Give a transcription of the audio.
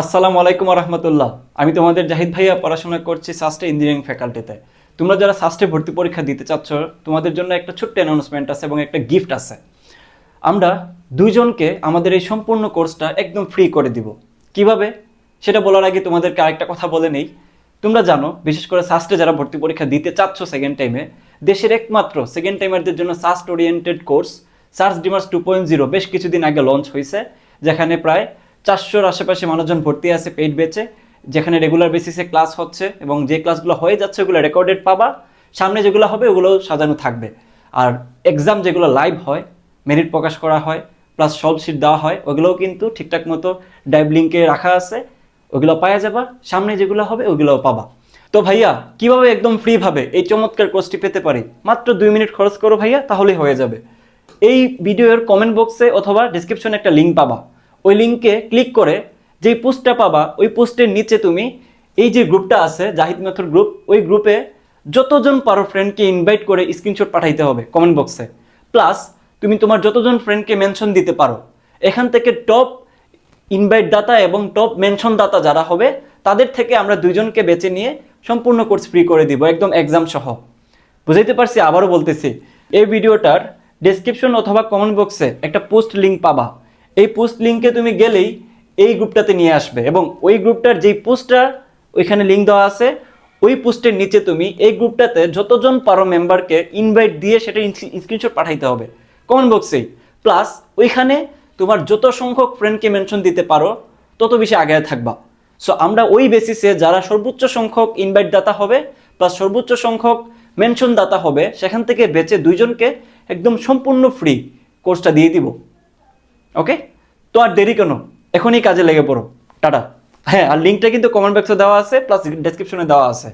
আসসালামু আলাইকুম রহমতুল্লাহ। আমি তোমাদের জাহিদ ভাইয়া, পড়াশোনা করছি সাস্টে ইঞ্জিনিয়ারিং ফ্যাকাল্টিতে তোমরা যারা সাস্টে ভর্তি পরীক্ষা দিতে চাচ্ছ, তোমাদের জন্য একটা ছোট্ট অ্যানাউন্সমেন্ট আছে এবং একটা গিফট আছে। আমরা দুইজনকে আমাদের এই সম্পূর্ণ কোর্সটা একদম ফ্রি করে দিব। কীভাবে? সেটা বলার আগে তোমাদেরকে আরেকটা কথা বলে নেই। তোমরা জানো, বিশেষ করে সাস্টে যারা ভর্তি পরীক্ষা দিতে চাচ্ছ সেকেন্ড টাইমে দেশের একমাত্র সেকেন্ড টাইমারদের জন্য সাস্ট ওরিয়েন্টেড কোর্স সার্চ ডিমার্স টু পয়েন্ট জিরো বেশ কিছুদিন আগে লঞ্চ হয়েছে, যেখানে প্রায় চারশোর আশেপাশে মানুষজন ভর্তি আছে, পেইড বেচে। যেখানে রেগুলার বেসিসে ক্লাস হচ্ছে এবং যে ক্লাসগুলো হয়ে যাচ্ছে ওগুলো রেকর্ডেড পাবা। সামনে যেগুলো হবে ওগুলো সাজানো থাকবে। আর এক্সাম যেগুলো লাইভ হয় মেরিট প্রকাশ করা হয় প্লাস সলভ শিট দেওয়া হয়, ওগুলোও কিন্তু ঠিকঠাক মতো ডাইভ লিঙ্কে রাখা আছে। ওগুলো পাওয়া যাবা। সামনে যেগুলো হবে ওগুলোও পাবা। তো ভাইয়া, কীভাবে একদম ফ্রিভাবে এই চমৎকার কোর্সটি পেতে পারি? মাত্র দুই মিনিট খরচ করো ভাইয়া, তাহলেই হয়ে যাবে। এই ভিডিওর কমেন্ট বক্সে অথবা ডিসক্রিপশনে একটা লিঙ্ক পাবা। ওই লিঙ্কে ক্লিক করে যেই পোস্টটা পাবা, ওই পোস্টের নিচে তুমি এই যে গ্রুপটা আছে, জাহিদ মেথর গ্রুপ, ওই গ্রুপে যতজন পারো ফ্রেন্ডকে ইনভাইট করে স্ক্রিনশট পাঠাইতে হবে কমেন্ট বক্সে প্লাস তুমি তোমার যতজন ফ্রেন্ডকে মেনশন দিতে পারো, এখান থেকে টপ ইনভাইট দাতা এবং টপ মেনশন দাতা যারা হবে, তাদের থেকে আমরা দুইজনকে বেছে নিয়ে সম্পূর্ণ কোর্স ফ্রি করে দিব, একদম এক্সাম সহ। বুঝাইতে পারছি, আবারও বলতেছি, এই ভিডিওটার ডেসক্রিপশন অথবা কমেন্ট বক্সে একটা পোস্ট লিঙ্ক পাবা। এই পোস্ট লিঙ্কে তুমি গেলেই এই গ্রুপটাতে নিয়ে আসবে এবং ওই গ্রুপটার যেই পোস্টটা ওইখানে লিঙ্ক দেওয়া আছে, ওই পোস্টের নিচে তুমি এই গ্রুপটাতে যতজন পারো মেম্বারকে ইনভাইট দিয়ে সেটা স্ক্রিনশট পাঠাইতে হবে। কমেন্ট বক্সেই প্লাস ওইখানে তোমার যত সংখ্যক ফ্রেন্ডকে মেনশন দিতে পারো, তত বেশি আগে থাকবা। সো আমরা ওই বেসিসে যারা সর্বোচ্চ সংখ্যক ইনভাইট দাতা হবে প্লাস সর্বোচ্চ সংখ্যক মেনশন দাতা হবে, সেখান থেকে বেচে দুইজনকে একদম সম্পূর্ণ ফ্রি কোর্সটা দিয়ে দিব। ওকে তো আর দেরি কেন? এখনই কাজে লেগে পড়ো। টাটা। হ্যাঁ আর লিঙ্কটা কিন্তু কমেন্ট বক্সে দেওয়া আছে প্লাস ডেসক্রিপশনে দেওয়া আছে।